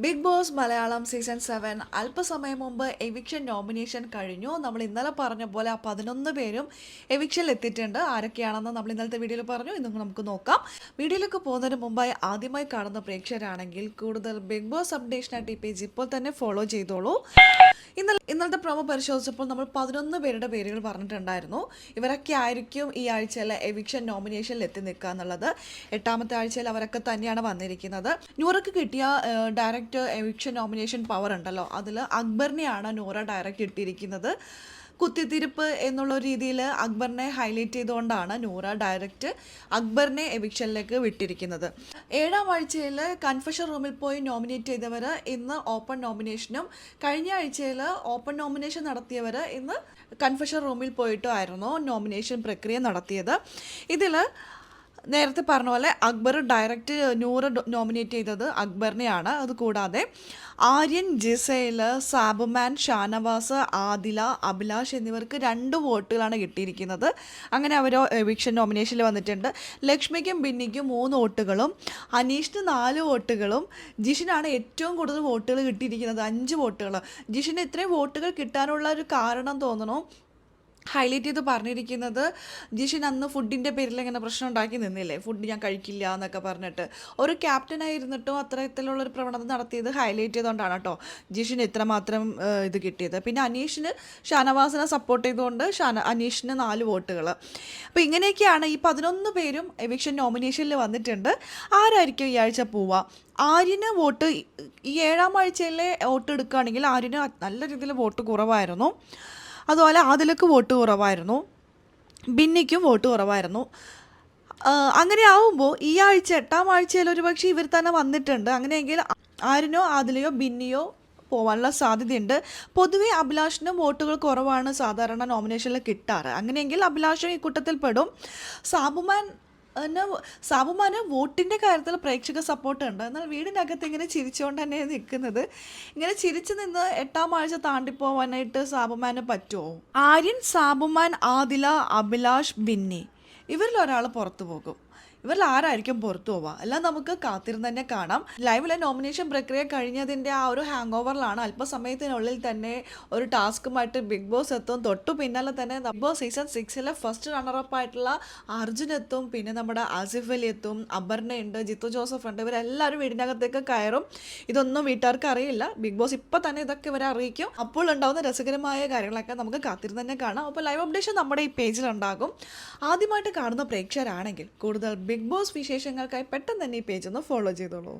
Bigg Boss Malayalam season seven അല്പസമയം മുമ്പ് eviction nomination കഴിഞ്ഞു. നമ്മൾ ഇന്നലെ പറഞ്ഞ പോലെ ആ പതിനൊന്ന് പേരും എവിക്ഷനിൽ എത്തിയിട്ടുണ്ട്. ആരൊക്കെയാണെന്ന് നമ്മൾ ഇന്നലത്തെ വീഡിയോയിൽ പറഞ്ഞു. ഇന്ന് നമുക്ക് നോക്കാം. വീഡിയോയിലേക്ക് പോകുന്നതിന് മുമ്പായി ആദ്യമായി കാണുന്ന പ്രേക്ഷകരാണെങ്കിൽ കൂടുതൽ ബിഗ് ബോസ് അപ്ഡേഷനായിട്ട് ഈ പേജ് ഇപ്പോൾ തന്നെ ഫോളോ ചെയ്തോളൂ. ഇന്നലെ ഇന്നലത്തെ പ്രൊമോ പരിശോധിച്ചപ്പോൾ നമ്മൾ പതിനൊന്ന് പേരുടെ പേരുകൾ പറഞ്ഞിട്ടുണ്ടായിരുന്നു. ഇവരൊക്കെ ആയിരിക്കും ഈ ആഴ്ചയിലെ എവിക്ഷൻ നോമിനേഷനിൽ എത്തി നിൽക്കുക എന്നുള്ളത്. എട്ടാമത്തെ ആഴ്ചയിൽ അവരൊക്കെ തന്നെയാണ് വന്നിരിക്കുന്നത്. ന്യൂറക്ക് കിട്ടിയ ഡയറക്റ്റ് എവിക്ഷൻ നോമിനേഷൻ പവർ ഉണ്ടല്ലോ. അതിൽ അക്ബറിനെയാണ് നൂറ ഡയറക്റ്റ് ഇട്ടിരിക്കുന്നത്. കുത്തിത്തിരിപ്പ് എന്നുള്ള രീതിയിൽ അക്ബറിനെ ഹൈലൈറ്റ് ചെയ്തുകൊണ്ടാണ് നൂറ ഡയറക്റ്റ് അക്ബറിനെ എവിക്ഷനിലേക്ക് വിട്ടിരിക്കുന്നത്. ഏഴാം ആഴ്ചയിൽ കൺഫഷൻ റൂമിൽ പോയി നോമിനേറ്റ് ചെയ്തവർ ഇന്ന് ഓപ്പൺ നോമിനേഷനും കഴിഞ്ഞ ആഴ്ചയിൽ ഓപ്പൺ നോമിനേഷൻ നടത്തിയവർ ഇന്ന് കൺഫഷൻ റൂമിൽ പോയിട്ടുമായിരുന്നു നോമിനേഷൻ പ്രക്രിയ നടത്തിയത്. ഇതിൽ നേരത്തെ പറഞ്ഞ പോലെ അക്ബർ ഡയറക്റ്റ് നൂറ് നോമിനേറ്റ് ചെയ്തത് അക്ബറിനെയാണ്. അത് കൂടാതെ ആര്യൻ ജിസൈൽ സാബുമാൻ ഷാനവാസ് ആദില അഭിലാഷ് എന്നിവർക്ക് രണ്ട് വോട്ടുകളാണ് കിട്ടിയിരിക്കുന്നത്. അങ്ങനെ അവർ എവിക്ഷൻ നോമിനേഷനിൽ വന്നിട്ടുണ്ട്. ലക്ഷ്മിക്കും ബിന്നിക്കും മൂന്ന് വോട്ടുകളും അനീഷിന് നാല് വോട്ടുകളും ജിഷിനാണ് ഏറ്റവും കൂടുതൽ വോട്ടുകൾ കിട്ടിയിരിക്കുന്നത് അഞ്ച് വോട്ടുകൾ ജിഷിന് ഇത്രയും വോട്ടുകൾ കിട്ടാനുള്ള ഒരു കാരണം തോന്നണു? ഹൈലൈറ്റ് ചെയ്ത് പറഞ്ഞിരിക്കുന്നത് ജിഷിൻ അന്ന് ഫുഡിന്റെ പേരിൽ ഇങ്ങനെ പ്രശ്നം ഉണ്ടാക്കി നിന്നില്ലേ? ഫുഡ് ഞാൻ കഴിക്കില്ല എന്നൊക്കെ പറഞ്ഞിട്ട്. ഒരു ക്യാപ്റ്റനായിരുന്നിട്ടും അത്തരത്തിലുള്ളൊരു പ്രവണത നടത്തിയത് ഹൈലൈറ്റ് ചെയ്തുകൊണ്ടാണ് കേട്ടോ. ജിഷിന് ഇത്രമാത്രം ഇത് കിട്ടിയത്. പിന്നെ അനീഷിന് ഷാനവാസിനെ സപ്പോർട്ട് ചെയ്തുകൊണ്ട് ഷാന അനീഷിന് നാല് വോട്ടുകൾ അപ്പോൾ ഇങ്ങനെയൊക്കെയാണ് ഈ പതിനൊന്ന് പേരും എവിക്ഷൻ നോമിനേഷനിൽ വന്നിട്ടുണ്ട്. ആരായിരിക്കും ഈ ആഴ്ച പോവുക? ആര്യന് വോട്ട് ഈ ഏഴാം ആഴ്ചയിലെ വോട്ട് എടുക്കുകയാണെങ്കിൽ ആര്യന് നല്ല രീതിയിൽ വോട്ട് കുറവായിരുന്നു. അതുപോലെ ആദിലക്ക് വോട്ട് കുറവായിരുന്നു. ബിന്നിക്കും വോട്ട് കുറവായിരുന്നു. അങ്ങനെ ആവുമ്പോൾ ഈ ആഴ്ച എട്ടാം ആഴ്ചയിൽ ഒരു പക്ഷേ ഇവർ തന്നെ വന്നിട്ടുണ്ട്. അങ്ങനെയെങ്കിൽ ആരിനോ അതിലെയോ ബിന്നിയോ പോകാനുള്ള സാധ്യതയുണ്ട്. പൊതുവെ അഭിലാഷിനും വോട്ടുകൾ കുറവാണ് സാധാരണ നോമിനേഷനിൽ കിട്ടാറ്. അങ്ങനെയെങ്കിൽ അഭിലാഷും ഈ കൂട്ടത്തിൽ പെടും. സാബുമാൻ ന് സാബുമാന് വോട്ടിന്റെ കാര്യത്തിൽ പ്രേക്ഷക സപ്പോർട്ട് ഉണ്ട് എന്നാൽ വീടിനകത്ത് ഇങ്ങനെ ചിരിച്ചുകൊണ്ട് തന്നെ നിൽക്കുന്നത്. ഇങ്ങനെ ചിരിച്ചു നിന്ന് എട്ടാം ആഴ്ച താണ്ടിപ്പോവാനായിട്ട് സാബുമാന് പറ്റുമോ ആര്യൻ സാബുമാൻ ആദില അഭിലാഷ് ബിന്നി. ഇവരിൽ ഒരാൾ പുറത്തു പോകും. ഇവരിൽ ആരായിരിക്കും പുറത്തു പോവുക? എല്ലാം നമുക്ക് കാത്തിരുന്ന് തന്നെ കാണാം. ലൈവിലെ നോമിനേഷൻ പ്രക്രിയ കഴിഞ്ഞതിന്റെ ആ ഒരു ഹാങ് ഓവറിലാണ് അല്പസമയത്തിനുള്ളിൽ തന്നെ ഒരു ടാസ്കുമായിട്ട് ബിഗ് ബോസ് എത്തും. തൊട്ടു പിന്നാലെ തന്നെ ബിഗ് ബോസ് സീസൺ സിക്സിലെ ഫസ്റ്റ് റണ്ണറപ്പ് ആയിട്ടുള്ള അർജുൻ എത്തും. പിന്നെ നമ്മുടെ ആസിഫ് അലി എത്തും. അപർണ ഉണ്ട് ജിത്തു ജോസഫ് ഉണ്ട്. ഇവരെല്ലാവരും വീടിനകത്തേക്ക് കയറും. ഇതൊന്നും വീട്ടുകാർക്ക് അറിയില്ല. ബിഗ് ബോസ് ഇപ്പം തന്നെ ഇതൊക്കെ ഇവരെ അറിയിക്കും. അപ്പോൾ ഉണ്ടാകുന്ന രസകരമായ കാര്യങ്ങളൊക്കെ നമുക്ക് കാത്തിരുന്ന് തന്നെ കാണാം. അപ്പോൾ ലൈവ് അപ്ഡേഷൻ നമ്മുടെ ഈ പേജിലുണ്ടാകും ആദ്യമായിട്ട് കാണുന്ന പ്രേക്ഷകരാണെങ്കിൽ കൂടുതൽ ബിഗ് ബോസ് വിശേഷങ്ങൾക്കായി പെട്ടെന്ന് തന്നെ ഈ പേജ് ഒന്ന് ഫോളോ ചെയ്തോളൂ.